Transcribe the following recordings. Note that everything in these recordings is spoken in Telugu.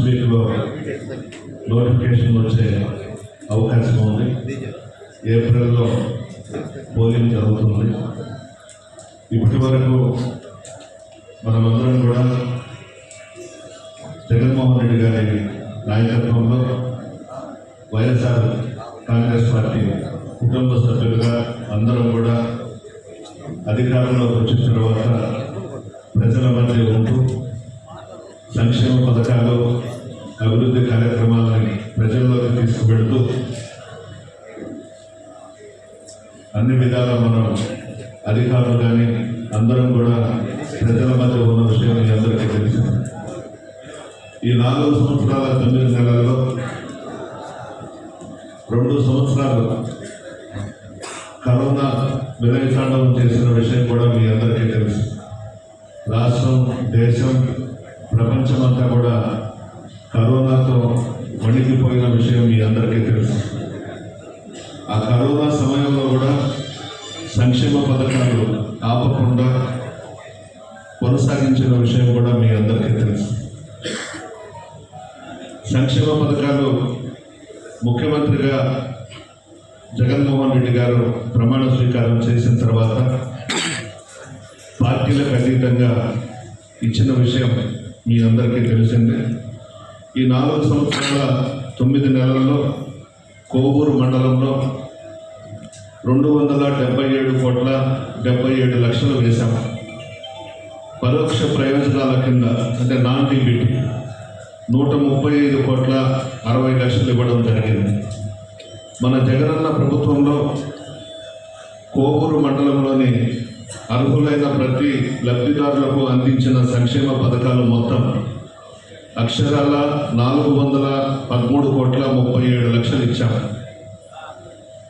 ఫస్ట్ వీక్లో నోటిఫికేషన్ వచ్చే అవకాశం ఉంది. ఏప్రిల్లో పోలింగ్ జరుగుతుంది. ఇప్పటి వరకు మనమందరం కూడా జగన్మోహన్ రెడ్డి గారి నాయకత్వంలో వైఎస్ఆర్ కాంగ్రెస్ పార్టీ కుటుంబ సభ్యులుగా అందరం కూడా అధికారంలోకి వచ్చిన తర్వాత ప్రజల మధ్య ఉంటూ సంక్షేమ పథకాలు అభివృద్ధి కార్యక్రమాలని ప్రజల్లోకి తీసుకుపెడుతూ అన్ని విధాల మనం అధికారులు కానీ అందరం కూడా ప్రజల మధ్య ఉన్న విషయం మీ అందరికీ తెలుసు. ఈ నాలుగు సంవత్సరాల తొమ్మిది నెలల్లో రెండు సంవత్సరాలు కరోనా విలయతాండవం చేసిన విషయం కూడా మీ అందరికీ తెలుసు. రాష్ట్రం దేశం ప్రపంచమంతా కూడా కరోనాతో వణికిపోయిన విషయం మీ అందరికీ తెలుసు. ఆ కరోనా సమయంలో కూడా సంక్షేమ పథకాలు ఆపకుండా కొనసాగించిన విషయం కూడా మీ అందరికీ తెలుసు. సంక్షేమ పథకాలు ముఖ్యమంత్రిగా జగన్మోహన్ రెడ్డి గారు ప్రమాణ స్వీకారం చేసిన తర్వాత పార్టీలకు అతీతంగా ఇచ్చిన విషయం మీ అందరికీ తెలిసిందే ఈ నాలుగు సంవత్సరాల తొమ్మిది నెలల్లో కోవూరు మండలంలో రెండు వందల డెబ్బై ఏడు కోట్ల డెబ్బై ఏడు లక్షలు వేశాం. పరోక్ష ప్రయోజనాల కింద అంటే నాన్ డీబీటీ నూట ముప్పై ఐదు కోట్ల అరవై లక్షలు ఇవ్వడం జరిగింది. మన జగనన్న ప్రభుత్వంలో కోవూరు మండలంలోని అర్హులైన ప్రతి లబ్ధిదారులకు అందించిన సంక్షేమ పథకాలు మొత్తం అక్షరాల నాలుగు వందల పదమూడు కోట్ల ముప్పై ఏడు లక్షలు ఇచ్చాం.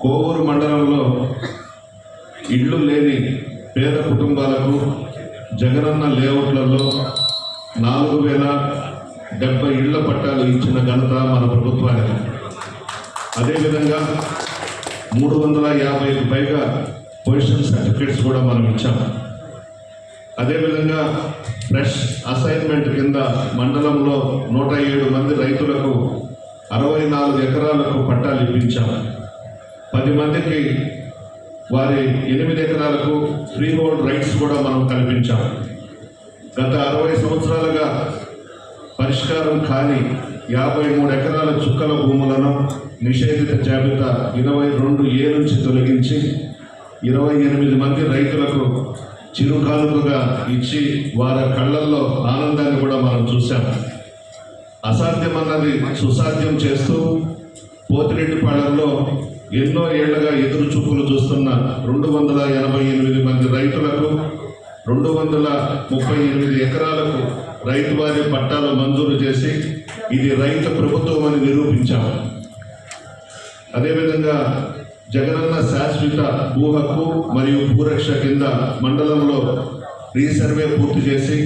కోవూరు మండలంలో ఇళ్ళు లేని పేద కుటుంబాలకు జగనన్న లేఅవుట్లలో నాలుగు వేల డెబ్బై ఇళ్ళ పట్టాలు ఇచ్చిన ఘనత మన ప్రభుత్వానికి. అదేవిధంగా మూడు వందల యాభైకి పైగా పొజిషన్ సర్టిఫికేట్స్ కూడా మనం ఇచ్చాం. అదేవిధంగా ఫ్రెష్ అసైన్మెంట్ కింద మండలంలో నూట ఏడు మంది రైతులకు అరవై నాలుగు ఎకరాలకు పట్టాలు ఇప్పించాం. పది మందికి వారి ఎనిమిది ఎకరాలకు ఫ్రీ హోల్డ్ రైట్స్ కూడా మనం కల్పించాం. గత అరవై సంవత్సరాలుగా పరిష్కారం కాని యాభై మూడు ఎకరాల చుక్కల భూములను నిషేధిత జాబితా ఇరవై రెండు ఏ నుంచి తొలగించి ఇరవై ఎనిమిది మంది రైతులకు చిరుకానుకగా ఇచ్చి వారి కళ్ళల్లో ఆనందాన్ని కూడా మనం చూసాం అసాధ్యమన్నది సుసాధ్యం చేస్తూ పోతిరెడ్డిపాళెంలో ఎన్నో ఏళ్ళుగా ఎదురు చూపులు చూస్తున్న రెండు వందల ఎనభై ఎనిమిది మంది రైతులకు రెండు వందల ముప్పై ఎనిమిది ఎకరాలకు రైతువారి పట్టాలు మంజూరు చేసి ఇది రైతు ప్రభుత్వం అని నిరూపించాము అదేవిధంగా జగనన్న శాశ్వత భూ హక్కు మరియు భూరక్ష కింద మండలంలో రీసర్వే పూర్తి చేసి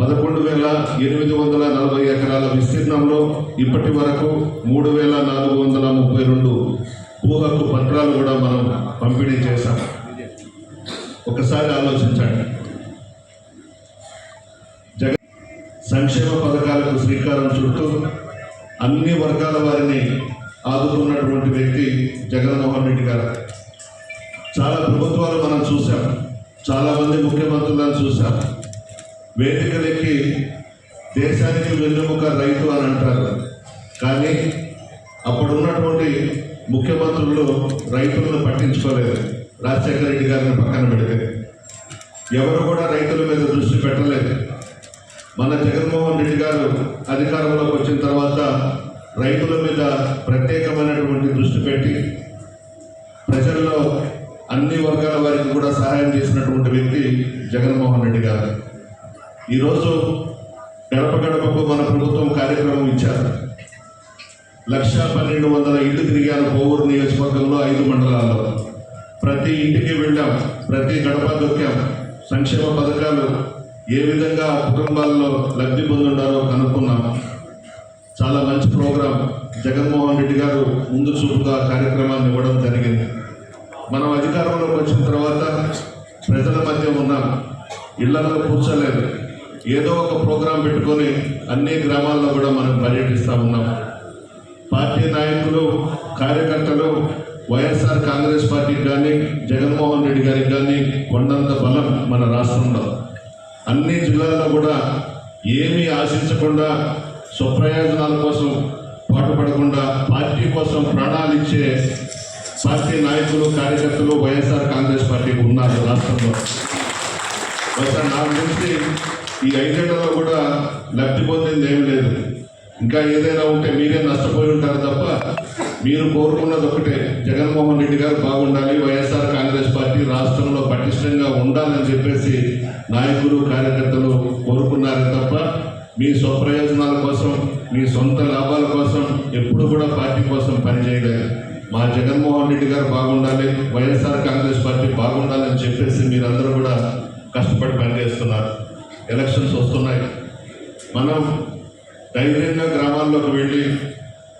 పదకొండు వేల ఎనిమిది వందల నలభై ఎకరాల విస్తీర్ణంలో ఇప్పటి వరకు మూడు వేల నాలుగు వందల ముప్పై రెండు భూ హక్కు పత్రాలు కూడా మనం పంపిణీ చేశాం. ఒకసారి ఆలోచించండి. జగన్ సంక్షేమ పథకాలకు శ్రీకారం చుట్టూ అన్ని వర్గాల వారిని ఆదుకున్నటువంటి వ్యక్తి జగన్మోహన్ రెడ్డి గారు. చాలా ప్రభుత్వాలు మనం చూసాం చాలామంది ముఖ్యమంత్రులను చూసాం వేదికలెక్కి దేశానికి వెన్నుముక రైతు అని అంటారు. కానీ అప్పుడు ఉన్నటువంటి ముఖ్యమంత్రులు రైతులను పట్టించుకోలేదు. రాజశేఖర రెడ్డి గారిని పక్కన పెడితే. ఎవరు కూడా రైతుల మీద దృష్టి పెట్టలేదు. మన జగన్మోహన్ రెడ్డి గారు అధికారంలోకి వచ్చిన తర్వాత రైతుల మీద ప్రత్యేకమైనటువంటి దృష్టి పెట్టి ప్రజల్లో అన్ని వర్గాల వారికి కూడా సహాయం చేసినటువంటి వ్యక్తి జగన్మోహన్ రెడ్డి గారు. ఈరోజు గడప గడపకు మన ప్రభుత్వం కార్యక్రమం ఇచ్చారు. లక్ష పన్నెండు వందల ఇళ్ళు తిరిగాను కోవూరు నియోజకవర్గంలో ఐదు మండలాల్లో. ప్రతి ఇంటికి వెళ్ళాం ప్రతి గడప దొక్కాం. సంక్షేమ పథకాలు ఏ విధంగా కుటుంబాల్లో లబ్ధి పొందుండాలో కనుక్కున్నాం. చాలా మంచి ప్రోగ్రాం. జగన్మోహన్ రెడ్డి గారు ముందు చూపుగా కార్యక్రమాన్ని ఇవ్వడం జరిగింది. మనం అధికారంలోకి వచ్చిన తర్వాత ప్రజల మధ్య ఉన్నాం ఇళ్ళలో కూర్చోలేదు. ఏదో ఒక ప్రోగ్రాం పెట్టుకొని అన్ని గ్రామాల్లో కూడా మనం పర్యటిస్తూ ఉన్నాం. పార్టీ నాయకులు కార్యకర్తలు వైఎస్ఆర్ కాంగ్రెస్ పార్టీకి కానీ జగన్మోహన్ రెడ్డి గారికి కానీ కొండంత బలం మన రాష్ట్రంలో. అన్ని జిల్లాల్లో కూడా ఏమీ ఆశించకుండా స్వప్రయోజనాల కోసం పాటుపడకుండా పార్టీ కోసం ప్రాణాలు ఇచ్చే పార్టీ నాయకులు కార్యకర్తలు వైఎస్ఆర్ కాంగ్రెస్ పార్టీకి ఉన్నారు రాష్ట్రంలో. ఒకసారి నాకు తెలిసి ఈ ఐదేళ్ళలో కూడా లబ్ధి పొందింది ఏం లేదు. ఇంకా ఏదైనా ఉంటే మీరే నష్టపోయి ఉంటారు తప్ప మీరు కోరుకున్నది ఒకటే. జగన్మోహన్ రెడ్డి గారు బాగుండాలి వైఎస్ఆర్ కాంగ్రెస్ పార్టీ రాష్ట్రంలో పటిష్టంగా ఉండాలని చెప్పేసి నాయకులు కార్యకర్తలు కోరుకున్నారే తప్ప మీ స్వప్రయోజనాల కోసం మీ సొంత లాభాల కోసం ఎప్పుడు కూడా పార్టీ కోసం పనిచేయగలరు మా జగన్మోహన్ రెడ్డి గారు బాగుండాలి వైఎస్ఆర్ కాంగ్రెస్ పార్టీ బాగుండాలని చెప్పేసి మీరందరూ కూడా కష్టపడి పనిచేస్తున్నారు. ఎలక్షన్స్ వస్తున్నాయి. మనం ధైర్యంగా గ్రామాల్లోకి వెళ్ళి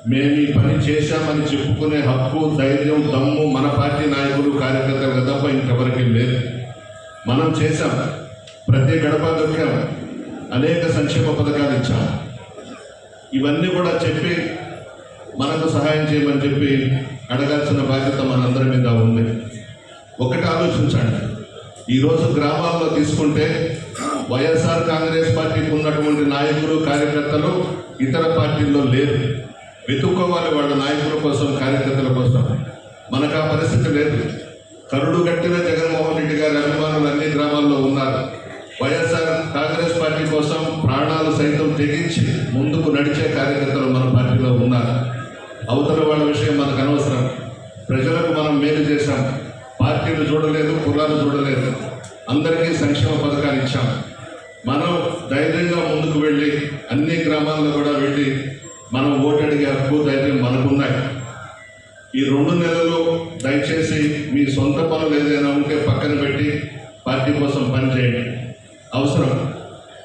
మేము ఈ పని చేశామని చెప్పుకునే హక్కు ధైర్యం దమ్ము మన పార్టీ నాయకులు కార్యకర్తలు తప్ప ఇంకెవరికి లేదు. మనం చేశాం. ప్రతి గడప దొక్కాం. అనేక సంక్షేమ పథకాలు ఇచ్చాం ఇవన్నీ కూడా చెప్పి మనకు సహాయం చేయమని చెప్పి అడగాల్సిన బాధ్యత మనందరి మీద ఉంది. ఒకటి ఆలోచించండి. ఈరోజు గ్రామాల్లో తీసుకుంటే వైఎస్ఆర్ కాంగ్రెస్ పార్టీకి ఉన్నటువంటి నాయకులు కార్యకర్తలు ఇతర పార్టీల్లో లేరు. వెతుక్కోవాలి వాళ్ళ నాయకుల కోసం కార్యకర్తల కోసం. మనకు ఆ పరిస్థితి లేదు. కరుడు కట్టిన జగన్మోహన్ రెడ్డి గారి అభిమానులు అన్ని గ్రామాల్లో ఉన్నారు. వైఎస్ఆర్ కాంగ్రెస్ పార్టీ కోసం ప్రాణాలు సైతం తెగించి ముందుకు నడిచే కార్యకర్తలు మన పార్టీలో ఉన్నారు. అవతల వాళ్ళ విషయం మనకు అనవసరం. ప్రజలకు మనం మేలు చేశాం. పార్టీలు చూడలేదు కులాలు చూడలేదు. అందరికీ సంక్షేమ పథకాలు ఇచ్చాం. మనం ధైర్యంగా ముందుకు వెళ్ళి అన్ని గ్రామాల్లో కూడా వెళ్ళి మనం ఓటడిగే హక్కు ధైర్యం మనకున్నాయి. ఈ రెండు నెలలు దయచేసి మీ సొంత పనులు ఏదైనా ఉంటే పక్కన పెట్టి పార్టీ కోసం పనిచేయండి. అవసరం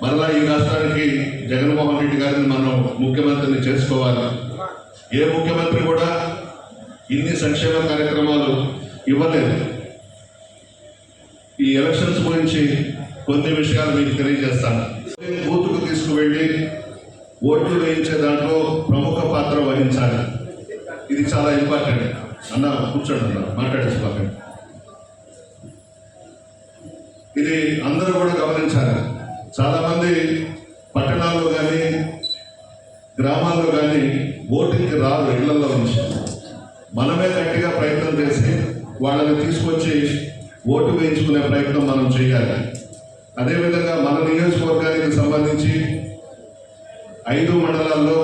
మరలా ఈ రాష్ట్రానికి జగన్మోహన్ రెడ్డి గారిని మనం ముఖ్యమంత్రిని చేసుకోవాలి. ఏ ముఖ్యమంత్రి కూడా ఇన్ని సంక్షేమ కార్యక్రమాలు ఇవ్వలేదు. ఈ ఎలక్షన్స్ గురించి కొన్ని విషయాలు మీకు తెలియజేస్తాను. బూత్కు తీసుకువెళ్ళి ఓట్లు వేయించే దాంట్లో ప్రముఖ పాత్ర వహించాలి. ఇది చాలా ఇంపార్టెంట్. అన్న కూర్చోండి అన్న మాట్లాడేసుకోకండి ఇది అందరూ కూడా గమనించాలి. చాలామంది పట్టణాల్లో కానీ గ్రామాల్లో కానీ ఓటింగ్కి రాదు ఇళ్ళలో నుంచి. మనమే గట్టిగా ప్రయత్నం చేసి వాళ్ళని తీసుకొచ్చి ఓటు వేయించుకునే ప్రయత్నం మనం చేయాలి. అదేవిధంగా మన నియోజకవర్గానికి సంబంధించి ఐదు మండలాల్లో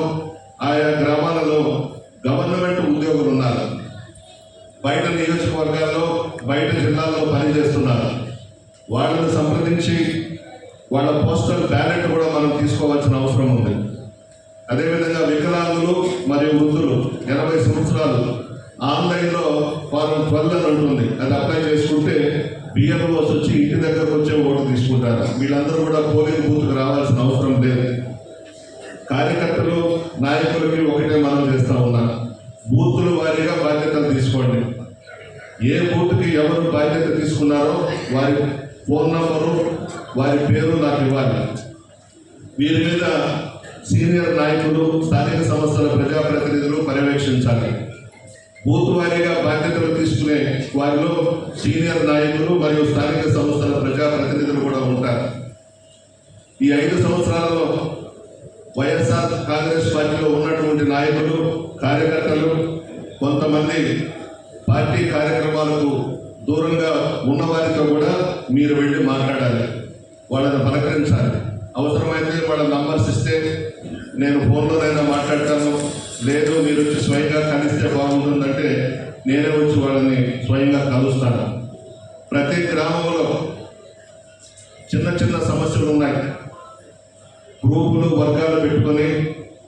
ఆయా గ్రామాలలో గవర్నమెంట్ ఉద్యోగులు ఉన్నారు. బయట నియోజకవర్గాల్లో బయట జిల్లాల్లో పనిచేస్తున్నారు. వాళ్ళని సంప్రదించి వాళ్ళ పోస్టల్ బ్యాలెట్ కూడా మనం తీసుకోవాల్సిన అవసరం ఉంది. అదేవిధంగా వికలాంగులు మరియు వృద్ధులు ఎనభై సంవత్సరాలు ఆన్లైన్లో ఫారం ట్వెల్వ్ అని ఉంటుంది అది అప్లై చేసుకుంటే బిఎంఓస్ వచ్చి ఇంటి దగ్గరకు వచ్చే ఓటు తీసుకుంటారు. వీళ్ళందరూ కూడా పోలింగ్ బూత్కి రావాల్సిన అవసరం లేదు. కార్యకర్తలు నాయకులకి ఒకటే మనం చేస్తా ఉన్నాం. బూతులు వారీగా బాధ్యతలు తీసుకోండి. ఏ బూత్కి ఎవరు బాధ్యత తీసుకున్నారో వారి ఫోన్ నంబరు వారి పేరు నాకు ఇవ్వాలి. వీరి మీద సీనియర్ నాయకులు స్థానిక సంస్థల ప్రజాప్రతినిధులు పర్యవేక్షించాలి. బూత్ వారీగా బాధ్యతలు తీసుకునే వారిలో సీనియర్ నాయకులు మరియు స్థానిక సంస్థల ప్రజాప్రతినిధులు కూడా ఉంటారు. ఈ ఐదు సంవత్సరాలలో వైఎస్ఆర్ కాంగ్రెస్ పార్టీలో ఉన్నటువంటి నాయకులు కార్యకర్తలు కొంతమంది పార్టీ కార్యక్రమాలకు దూరంగా ఉన్నవారి మీరు వెళ్ళి మాట్లాడాలి వాళ్ళని పలకరించాలి. అవసరమైతే వాళ్ళ నంబర్స్ ఇస్తే నేను ఫోన్లోనైనా మాట్లాడతాను. లేదు మీరు వచ్చి స్వయంగా కలిస్తే బాగుంటుందంటే నేనే వచ్చి వాళ్ళని స్వయంగా కలుస్తాను. ప్రతి గ్రామంలో చిన్న చిన్న సమస్యలు ఉన్నాయి. గ్రూపులు వర్గాలు పెట్టుకొని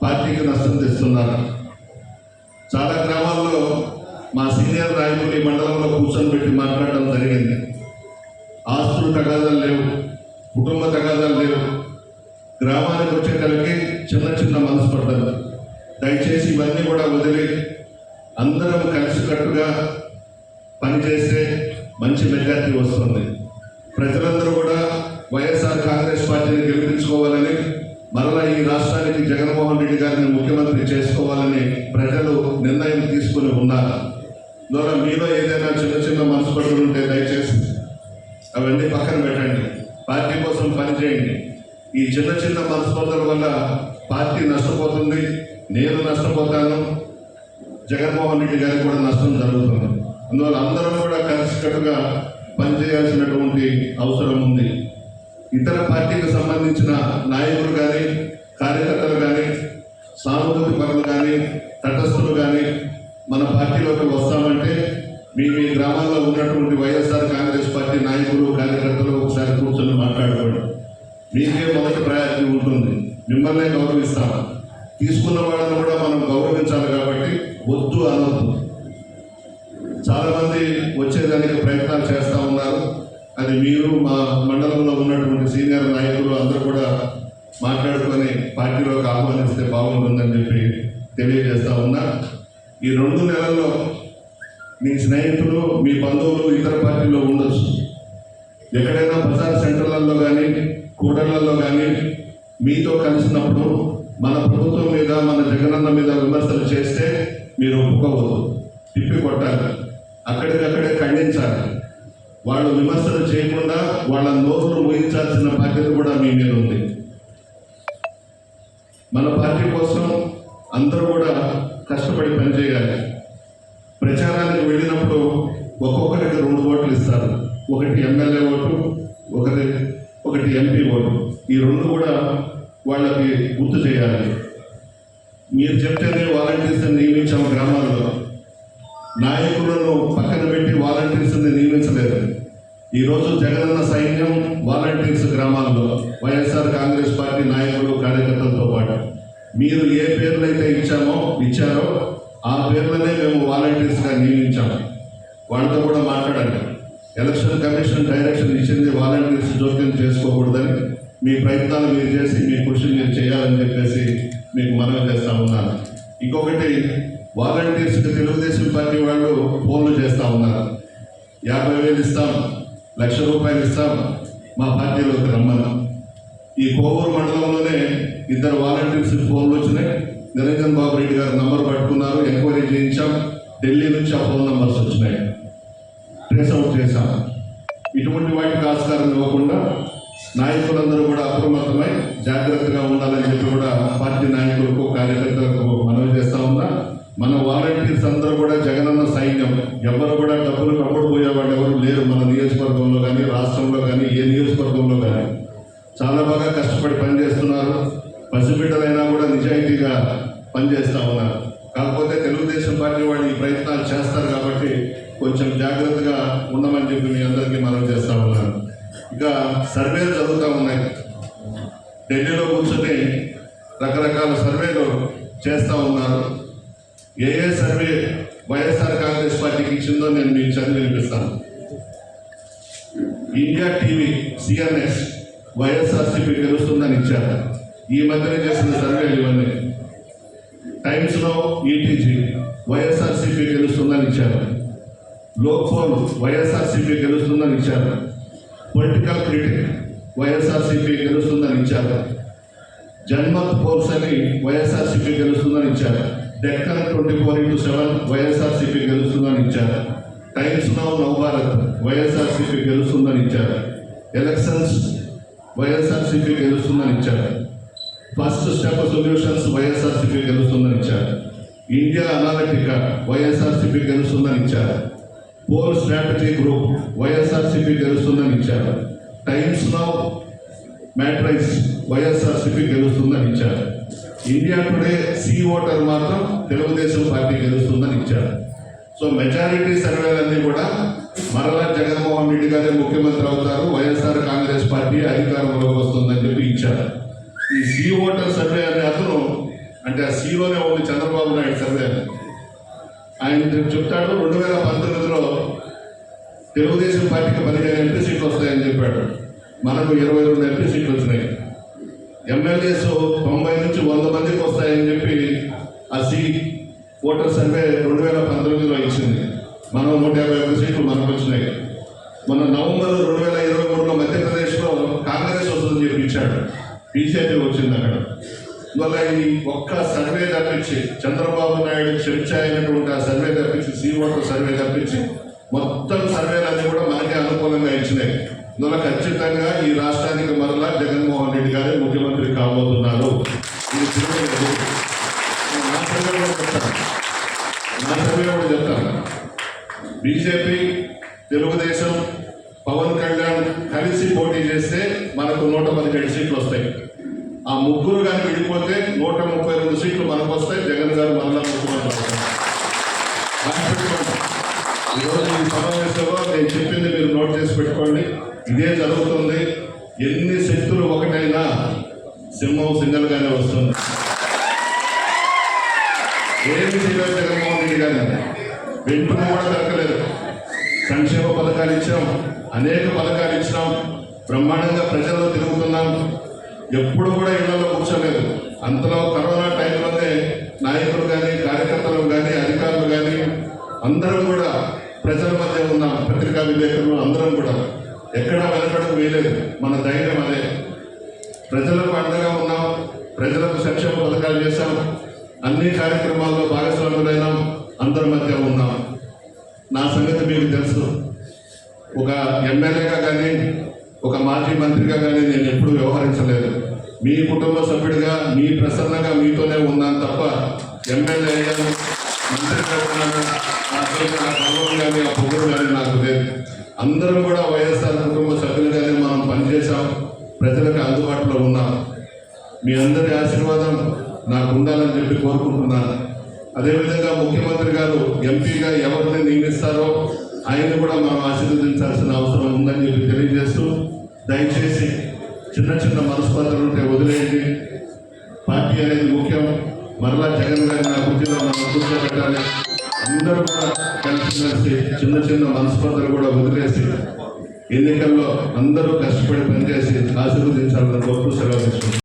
పార్టీకి నష్టం తెస్తున్నారు. చాలా గ్రామాల్లో మా సీనియర్ నాయకులు ఈ మండలంలో కూర్చొని పెట్టి మాట్లాడడం జరిగింది. కుటుంబ తగాదాలు లేవు. గ్రామానికి వచ్చేటలకి చిన్న చిన్న మనసు పడ్డారు దయచేసి ఇవన్నీ కూడా వదిలి అందరం కలిసికట్టుగా పనిచేస్తే మంచి మెజార్టీ వస్తుంది. ప్రజలందరూ కూడా వైఎస్ఆర్ కాంగ్రెస్ పార్టీని గెలిపించుకోవాలని మరలా ఈ రాష్ట్రానికి జగన్మోహన్ రెడ్డి గారిని ముఖ్యమంత్రి చేసుకోవాలని ప్రజలు నిర్ణయం తీసుకుని ఉన్నారు. ద్వారా మీలో ఏదైనా చిన్న చిన్న మనసు ఉంటే దయచేసి అవన్నీ పక్కన పెట్టండి. పార్టీ కోసం పనిచేయండి. ఈ చిన్న చిన్న మనస్పర్ధల వల్ల పార్టీ నష్టపోతుంది నేను నష్టపోతాను జగన్మోహన్ రెడ్డి గారికి కూడా నష్టం జరుగుతుంది. అందువల్ల అందరం కూడా కలిసికట్టుగా పనిచేయాల్సినటువంటి అవసరం ఉంది. ఇతర పార్టీకి సంబంధించిన నాయకులు కానీ కార్యకర్తలు కానీ సానుభూతి పనులు కానీ తటస్థులు కానీ మన పార్టీలోకి వస్తామంటే మీ మీ గ్రామాల్లో ఉన్నటువంటి వైఎస్ఆర్ కాంగ్రెస్ పార్టీ నాయకులు కార్యకర్తలు ఒకసారి కూర్చొని మాట్లాడుకోండి. మీకే మొదటి ప్రయారిటీ ఉంటుంది. మిమ్మల్నే గౌరవిస్తాం తీసుకున్న వాళ్ళని కూడా మనం గౌరవించాలి కాబట్టి వద్దు అనొద్దు. చాలామంది వచ్చేదానికి ప్రయత్నాలు చేస్తూ ఉన్నారు. అది మీరు మా మండలంలో ఉన్నటువంటి సీనియర్ నాయకులు అందరూ కూడా మాట్లాడుకొని పార్టీలోకి ఆహ్వానిస్తే బాగుంటుందని చెప్పి తెలియజేస్తా ఉన్నా. ఈ రెండు నెలల్లో మీ స్నేహితులు మీ బంధువులు ఇతర పార్టీలో ఉండొచ్చు. ఎక్కడైనా బజార్ సెంటర్లలో కానీ కూడళ్ళలో కానీ మీతో కలిసినప్పుడు మన ప్రభుత్వం మీద మన జగనన్న మీద విమర్శలు చేస్తే మీరు ఒప్పుకోవద్దు. తిప్పి కొట్టాలి. అక్కడికక్కడే ఖండించాలి. వాళ్ళు విమర్శలు చేయకుండా వాళ్ళ నోరును ఊహించాల్సిన బాధ్యత కూడా మీ మీద ఉంది. మన పార్టీ కోసం అందరూ కూడా కష్టపడి పనిచేయాలి. ప్రచారానికి వెళ్ళినప్పుడు ఒక్కొక్కరికి రెండు ఓట్లు ఇస్తారు. ఒకటి ఎమ్మెల్యే ఓటు ఒకటి ఒకటి ఎంపీ ఓటు. ఈ రెండు కూడా వాళ్ళకి గుర్తు చేయాలి. మీరు చెప్తేనే వాలంటీర్స్ని నియమించాము గ్రామాల్లో. నాయకులను పక్కన పెట్టి వాలంటీర్స్ని నియమించలేదు. ఈరోజు జగనన్న సైన్యం వాలంటీర్స్ గ్రామాల్లో వైఎస్ఆర్ కాంగ్రెస్ పార్టీ నాయకులు కార్యకర్తలతో పాటు. మీరు ఏ పేర్లు అయితే ఇచ్చామో ఇచ్చారో ఆ పేర్లనే మేము వాలంటీర్స్గా నియమించాము. వాళ్ళతో కూడా మాట్లాడండి ఎలక్షన్ కమిషన్ డైరెక్షన్ ఇచ్చింది వాలంటీర్స్ జోక్యం చేసుకోకూడదని మీ ప్రయత్నాలు మీరు చేసి మీ కృషి మీరు చేయాలని చెప్పేసి మీకు మనవి చేస్తా ఉన్నాను. ఇంకొకటి వాలంటీర్స్కి తెలుగుదేశం పార్టీ వాళ్ళు ఫోన్లు చేస్తా ఉన్నారు. యాభై వేలు ఇస్తాం లక్ష రూపాయలు ఇస్తాం మా పార్టీలోకి రమ్మన్నాం. ఈ కోవూరు మండలంలోనే ఇద్దరు వాలంటీర్స్ ఫోన్లు వచ్చినాయి. నిరంజన్ బాబు రెడ్డి గారు నంబర్ పట్టుకున్నారు. ఎంక్వైరీ చేయించాం. ఢిల్లీ నుంచి ఆ ఫోన్ నంబర్స్ వచ్చినాయి. ట్రేస్ అవుట్ చేశాం. ఇటువంటి వాటికి ఆస్కారం ఇవ్వకుండా నాయకులందరూ కూడా అప్రమత్తమై జాగ్రత్తగా ఉండాలని చెప్పి కూడా పార్టీ నాయకులకు కార్యకర్తలకు మనవి చేస్తా ఉన్నా. మన వాలంటీర్స్ అందరూ కూడా జగనన్న సైన్యం. ఎవరు కూడా డబ్బులు కప్పుడు పోయేవాళ్ళు ఎవరు లేరు మన నియోజకవర్గంలో కానీ రాష్ట్రంలో కానీ ఏ నియోజకవర్గంలో కానీ. చాలా బాగా కష్టపడి పనిచేస్తున్నారు. పసిబిడ్డలైనా కూడా నిజాయితీగా పనిచేస్తా ఉన్నారు. కాకపోతే తెలుగుదేశం పార్టీ వాళ్ళు ఈ ప్రయత్నాలు చేస్తారు కాబట్టి కొంచెం జాగ్రత్తగా ఉండమని చెప్పి మీ అందరికీ మనం చేస్తా ఉన్నాను ఇక సర్వేలు జరుగుతూ ఉన్నాయి. ఢిల్లీలో కూర్చొని రకరకాల సర్వేలు చేస్తూ ఉన్నారు. ఏ ఏ సర్వే వైఎస్ఆర్ కాంగ్రెస్ పార్టీకి ఇచ్చిందో నేను మీకు చదివి వినిపిస్తాను. ఇండియా టీవీ సిఎన్ఎస్ వైఎస్ఆర్సీపీ గెలుస్తుందని ఇచ్చారు. ఈ మధ్యన చేసిన సర్వేలు ఇవన్నీ. టైమ్స్లో ఈటీజీ వైఎస్ఆర్సీపీ గెలుస్తుందని ఇచ్చారు. లోక్ఫోన్ వైఎస్ఆర్సీపీ గెలుస్తుందని ఇచ్చారు. పొలిటికల్ క్రిటిక్ వైఎస్ఆర్సీపీ గెలుస్తుందని ఇచ్చారు. జన్మత్ ఫోర్స్ అని వైఎస్ఆర్సీపీ గెలుస్తుందని ఇచ్చారు. Deccan twenty four into seven YSRCP గెలుస్తుందని ఇచ్చారు. టైమ్స్ నౌ నవభారత్ వైఎస్ఆర్సీపీ గెలుస్తుందని ఇచ్చారు. ఎలక్షన్స్ వైఎస్ఆర్సీపీ గెలుస్తుందని ఇచ్చారు. ఫస్ట్ స్టెప్ సొల్యూషన్స్ వైఎస్ఆర్సీపీ గెలుస్తుందని ఇచ్చారు. ఇండియా అనాలిటికా వైఎస్ఆర్సీపీ గెలుస్తుందని ఇచ్చారు. పోల్ స్ట్రాటజీ గ్రూప్ వైఎస్ఆర్సీపీ గెలుస్తుందని ఇచ్చారు. టైమ్స్ నౌ మ్యాట్రైస్ వైఎస్ఆర్సీపీ గెలుస్తుందని ఇచ్చారు. ఇండియా టుడే సి ఓటర్ మాత్రం తెలుగుదేశం పార్టీ గెలుస్తుందని ఇచ్చారు. సో మెజారిటీ సర్వేలన్నీ కూడా మరలా జగన్మోహన్ రెడ్డి గారే ముఖ్యమంత్రి అవుతారు. వైఎస్ఆర్ కాంగ్రెస్ పార్టీ అధికారంలోకి వస్తుందని చెప్పి ఇచ్చారు. ఈ సి ఓటర్ సర్వే అనే అతను అంటే ఆ సిలోనే ఉంది చంద్రబాబు నాయుడు సర్వే అని. ఆయన చెప్తాడు రెండు వేల పంతొమ్మిదిలో తెలుగుదేశం పార్టీకి పదిహేను ఎంపీ సీట్లు వస్తాయని చెప్పాడు. మనకు ఇరవై రెండు ఎంపీ సీట్లు వచ్చినాయి. ఎమ్మెల్యేస్ తొంభై నుంచి వంద మందికి వస్తాయని చెప్పి ఆ సి ఓటర్ సర్వే రెండు వేల పంతొమ్మిదిలో ఇచ్చింది. మనం నూట యాభై ఒక్క సీట్లు మనకు వచ్చినాయి. మన నవంబర్ రెండు వేల ఇరవై మూడులో మధ్యప్రదేశ్లో కాంగ్రెస్ బీజేపీ వచ్చింది అక్కడ. అందువల్ల ఈ ఒక్క సర్వే తప్పించి చంద్రబాబు నాయుడు చర్చ అయినటువంటి ఆ సర్వే తప్పించి సీ ఓటర్ సర్వే తప్పించి మొత్తం సర్వేలన్నీ కూడా మనకే అనుకూలంగా ఇచ్చినాయి. అందువల్ల ఖచ్చితంగా ఈ రాష్ట్రానికి మరలా జగన్మోహన్ రెడ్డి గారే ముఖ్యమంత్రి కాబోతున్నారు ఇది తిరుగులేదు. నా సర్వే కూడా చెప్తాను నా సర్వే కూడా చెప్తాను బీజేపీ తెలుగుదేశం పవన్ కళ్యాణ్ కలిసి పోటీ చేస్తే మనకు నూట పదిహేడు సీట్లు వస్తాయి ఆ ముగ్గురు కానీ విడిపోతే నూట ముప్పై రెండు సీట్లు మనకు వస్తాయి జగన్ గారు మరలా ముఖ్యమంత్రి అవుతారు. రాసిపెట్టుకోండి. ఈరోజు ఈ సమావేశంలో నేను చెప్పింది మీరు నోట్ చేసి పెట్టుకోండి. ఇదే జరుగుతుంది. ఎన్ని శక్తులు ఒకటైనా సింహం సింగల్ గానే వస్తుంది. ఏమి చేయలేదు జగన్మోహన్ రెడ్డి గారు? వెంటనే కూడా దొరకలేదు. సంక్షేమ పథకాలు ఇచ్చాం. అనేక పథకాలు ఇచ్చినాం బ్రహ్మాండంగా ప్రజల్లో తిరుగుతున్నాం. ఎప్పుడు కూడా ఇళ్ళలో కూర్చోలేదు. అంతలో కరోనా టైంలోనే నాయకులు కానీ కార్యకర్తలు కానీ అధికారులు కానీ అందరం కూడా ప్రజల మధ్య ఉన్నాం పత్రికా విలేకరులు అందరం కూడా ఎక్కడా వెనకడం వేయలేదు. మన ధైర్యం అదే. ప్రజలకు అండగా ఉన్నాం ప్రజలకు సంక్షేమ పథకాలు చేశాం అన్ని కార్యక్రమాల్లో భాగస్వాములైనాం అందరి మధ్య ఉన్నాం. నా సంగతి మీకు తెలుసు. ఒక ఎమ్మెల్యేగా కానీ ఒక మాజీ మంత్రిగా కానీ నేను ఎప్పుడూ వ్యవహరించలేదు. మీ కుటుంబ సభ్యుడిగా మీ ప్రసన్నగా మీతోనే ఉన్నాను తప్ప ఎమ్మెల్యేగా అయ్యాను మంత్రిగా ఉన్నాను. నాతో ఆ గౌరవం కానీ ఆ పొగరు కానీ నాకు లేదు అందరం కూడా వైఎస్ఆర్ కుటుంబ సభ్యులుగానే మనం పనిచేసాం ప్రజలకు అందుబాటులో ఉన్నాం. మీ అందరి ఆశీర్వాదం నాకు ఉండాలని చెప్పి కోరుకుంటున్నాను. అదేవిధంగా ముఖ్యమంత్రి గారు ఎంపీగా ఎవరిని నియమిస్తారో ఆయన కూడా మనం ఆశీర్వదించాల్సిన అవసరం ఉందని చెప్పి తెలియజేస్తూ దయచేసి చిన్న చిన్న మనస్పర్ధలు ఉంటే వదిలేయండి. పార్టీ అనేది ముఖ్యం. మరలా జగన్ గారిని నా కుర్చీలో మనం కూర్చోబెట్టాలి అందరూ కూడా కలిసిమెలిసి చిన్న చిన్న మనస్పర్ధలు కూడా వదిలేసి ఎన్నికల్లో అందరూ కష్టపడి పనిచేసి ఆశీర్వదించాలని కోరుతూ సెలవు